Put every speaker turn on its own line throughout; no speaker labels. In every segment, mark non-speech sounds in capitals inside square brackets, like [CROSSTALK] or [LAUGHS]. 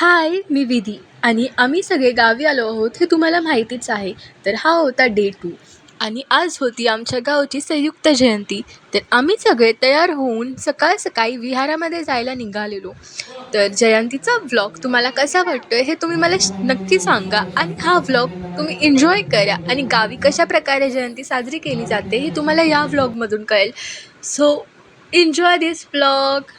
हाय मी विधी आणि आम्ही सगळे गावी आलो आहोत हे तुम्हाला माहितीच आहे. तर हा होता डे टू. आणि आज होती आमच्या गावची संयुक्त जयंती. तर आम्ही सगळे तयार होऊन सकाळ सकाळी विहारामध्ये जायला निघालेलो. तर जयंतीचा व्लॉग तुम्हाला कसा वाटतो आहे हे तुम्ही मला नक्की सांगा. आणि हा व्लॉग तुम्ही एन्जॉय करा. आणि गावी कशा प्रकारे जयंती साजरी केली जाते हे तुम्हाला या व्लॉगमधून कळेल. सो एन्जॉय दिस व्लॉग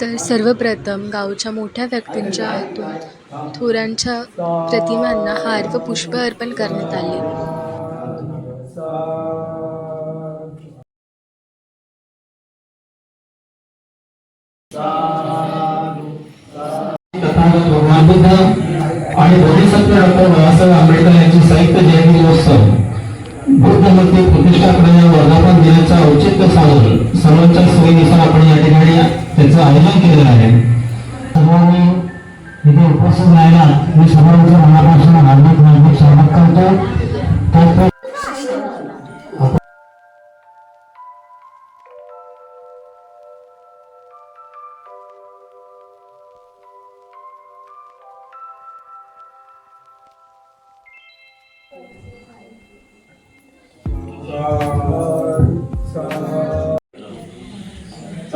तर सर्वप्रथम गावच्या मोठ्या व्यक्तींच्या हातून थोरांच्या प्रतिमांना हार व पुष्प अर्पण करण्यात आले.
आणि बोधिसत्व डॉक्टर बाबासाहेब आंबेडकर यांची संयुक्त जयंती महोत्सव. बुद्ध मूर्ती प्रतिष्ठा करण्याच्या वर्धापन दिनाचा औचित्य साधून सर्वांच्या सोयीनुसार आपण या ठिकाणी त्याचं आयोजन केलेलं आहे. सर्वांनी इथे उपस्थित राहिला मी सर्वांचं मनापासून हार्दिक हार्दिक स्वागत करतो. त्याचप्रमाणे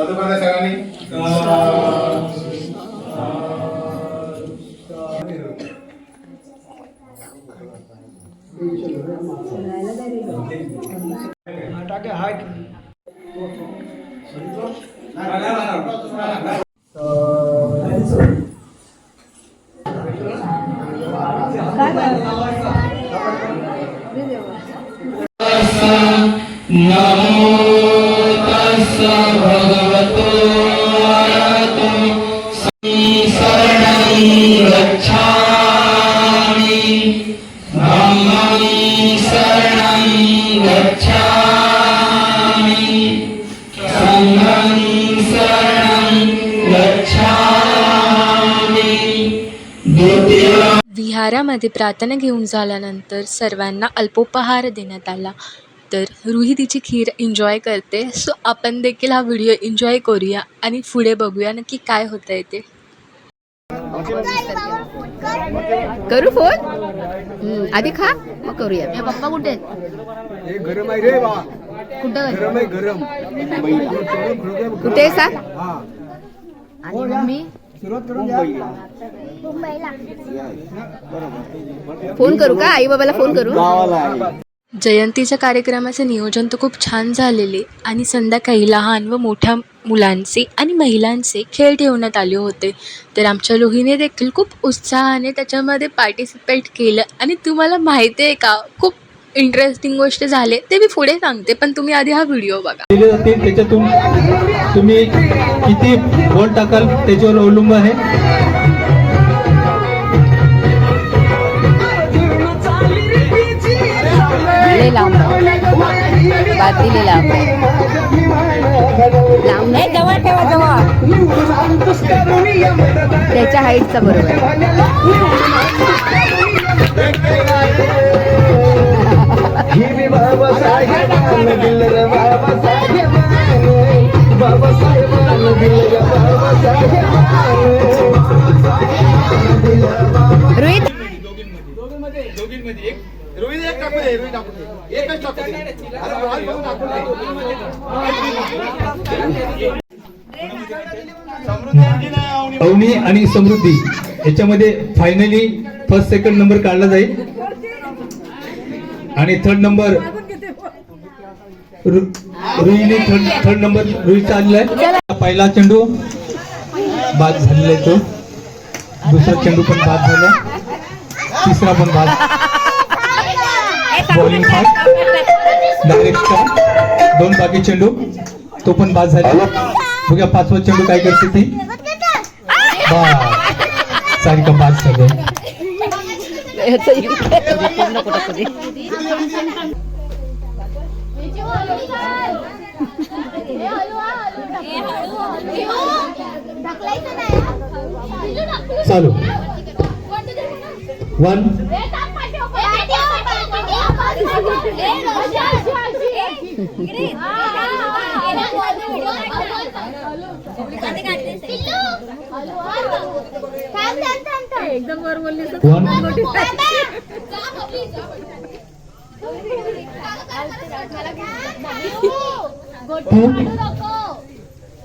చదువుకున్న సగని Namo Tassa
विहारामध्ये प्रार्थना घेऊन झाल्यानंतर सर्वांना अल्पोपहार देण्यात आला. तर रुही तिची खीर एन्जॉय करते. सो आपण देखील हा व्हिडिओ एन्जॉय करूया आणि पुढे बघूया नक्की काय होतं आहे ते.
करू फोन आधी खा मग करूया. ए, पप्पा कुठे
हे
कुठं
आहे? गरम
कुठे आहे
हा.
आणि मम्मी? फोन करू का? आई बाबाला फोन करू?
जयंतीच्या कार्यक्रमाचे नियोजन तर खूप छान झालेले आणि संध्याकाळी लहान व मोठ्या मुलांचे आणि महिलांचे खेळ ठेवण्यात आले होते. तर आमच्या लोहीने देखील खूप उत्साहाने त्याच्यामध्ये पार्टिसिपेट केलं. आणि तुम्हाला माहिती आहे का? खूप इंटरेस्टिंग गोष्ट झाले ते मी पुढे सांगते पण तुम्ही आधी हा व्हिडिओ बघा.
दिले जातील त्याच्यातून तुम्ही किती गोल टाकाल त्याच्यावर अवलंबून आहे.
लांब. बादली लांब. लांब नाही. जवळ ठेवा जवळ. त्याच्या हाईटचा बरोबर [LAUGHS]
ही बी बाबासाहेबांना दिलं रे बाबासाहेबांनी. बाबासाहेबांना दिलं रे बाबासाहेबांनी.
रोहित
रोहित एक टाकू दे, रोहित टाकू दे. एकच टाकू दे. अरे बाहेर बघून टाकू दे. समृद्धी आणखी नाही आवडी.
अवनी आणि समृद्धी याच्यामध्ये फायनली फर्स्ट सेकंड नंबर काढला जाईल आणि थर्ड नंबर रुईने थर्ड थर्ड नंबर रुईचा आलेला आहे पहिला चेंडू बाद झालेला आहे तो. दुसरा चेंडू पण बाद झाला तिसरा पण बाद. बॉलिंग फास्ट डायरेक्ट दोन बाकी चेंडू. तो पण बाद झाला बघूया पाचवा चेंडू काय करते ती. बा. सारिका बाद झाले.
पूर्ण कुठं कधी
चालू वन
एकदम वर बोलली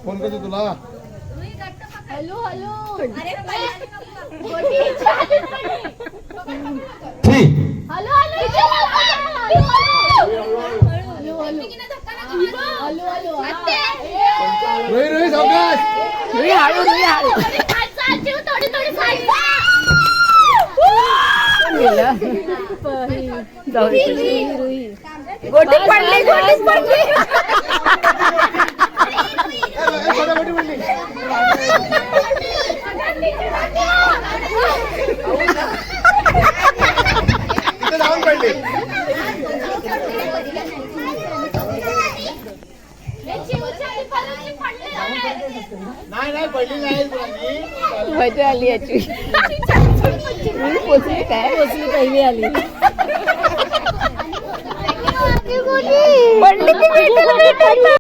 फोन करतो तुला?
थ्री.
रोहित रोहित सावकाश.
गोटी पडली गोटी पडली.
जाऊन नाही नाही पडली. नाही
आली याची. पोचली काय? पोचली पहिली आली. पडली ती भेटेल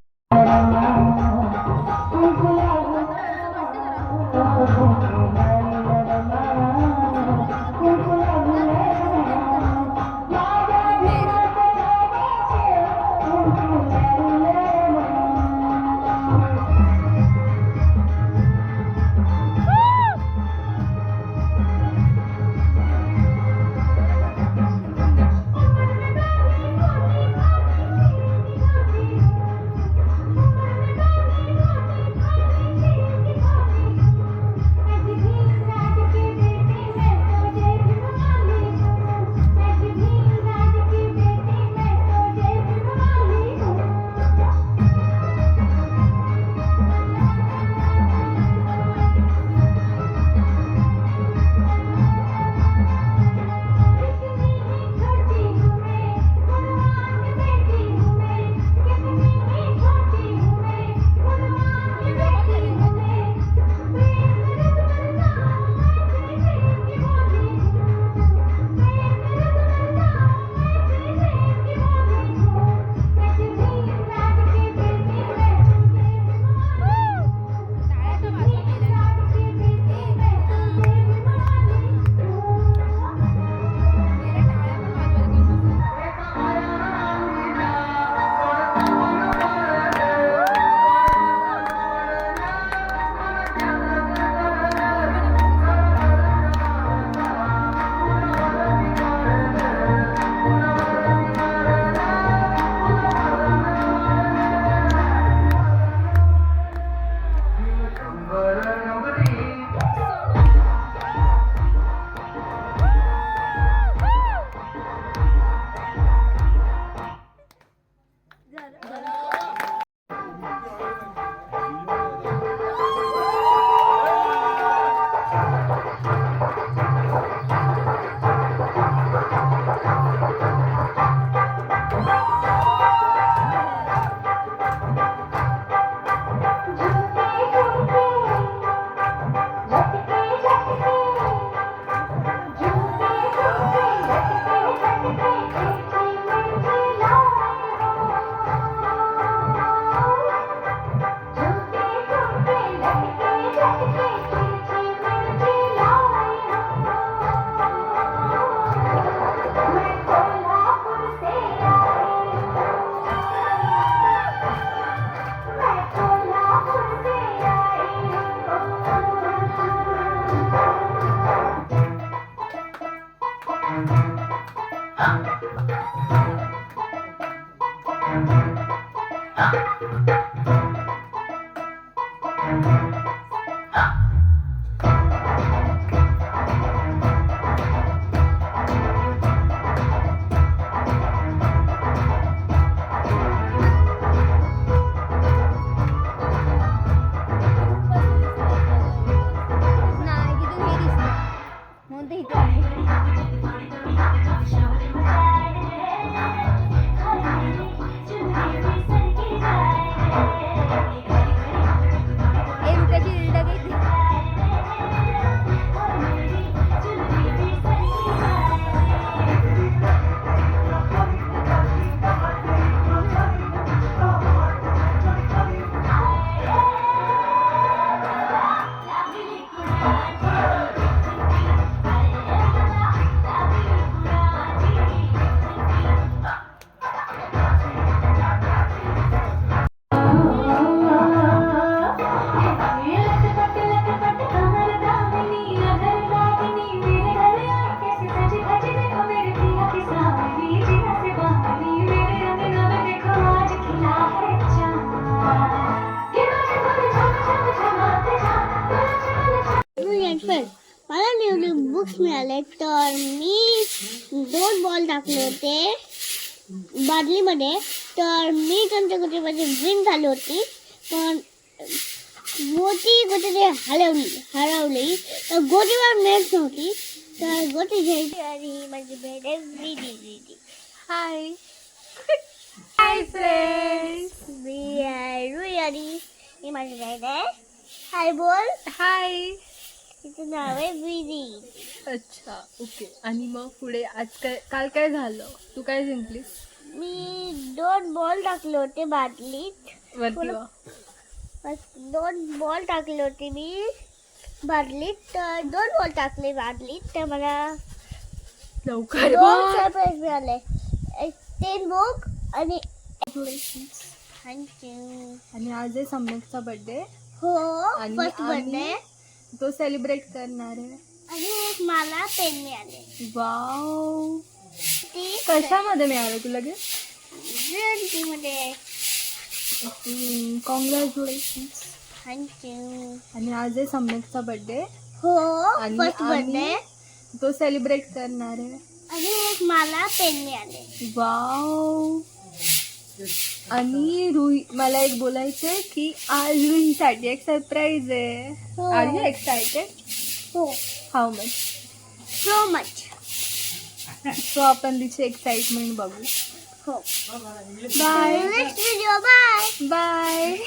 Ah. बादलीमध्ये तर मी त्यांच्या गोटीमध्ये विन झाली होती. पण गोटी गोटीने हलवली हरवली. तर गोटीवर नेट नव्हती. तर गोटी घ्यायची आणि माझी भेट विधी विधी
हाय हाय फ्रेंड्स
मी आहे रुई आणि ही माझी भेट आहे. हाय बोल.
हाय
तिचं नाव आहे विधी
अच्छा ओके आणि मग पुढे आज काय काल काय झालं? तू काय जिंकलीस?
मी दोन बॉल टाकले होते बादलीत.
वरती वा.
बस दोन बॉल टाकले होते मी बादलीत. तर दोन बॉल टाकले बादलीत. तर मला
लवकर
दोन
बोल.
सरप्राईज मिळाले. एक टेन बुक आणि थँक्यू
आणि आज आहे सम्यकचा बर्थडे
हो
आणि
फर्स्ट
आम्ही-
बर्थडे
तो सेलिब्रेट करणार आहे.
आणि एक मला पेन मिळाले.
वाव कशामध्ये मिळालं तुला गे
मध्ये.
कॉंग्रॅच्युलेशन
थँक्यू
आणि आज आहे सम्यकचा बर्थडे
हो
आणि
फर्स्ट बर्थडे
तो सेलिब्रेट करणार आहे.
आणि एक मला पेन मिळाले.
वाव आणि रुही मला एक बोलायचं आहे की आज रुहीसाठी एक सरप्राईज आहे.
हो.
आर यू एक्सायटेड
हो.
How much
so much
so आपण तिची एक्साइटमेंट बघू.
हो.
Bye
next video bye
bye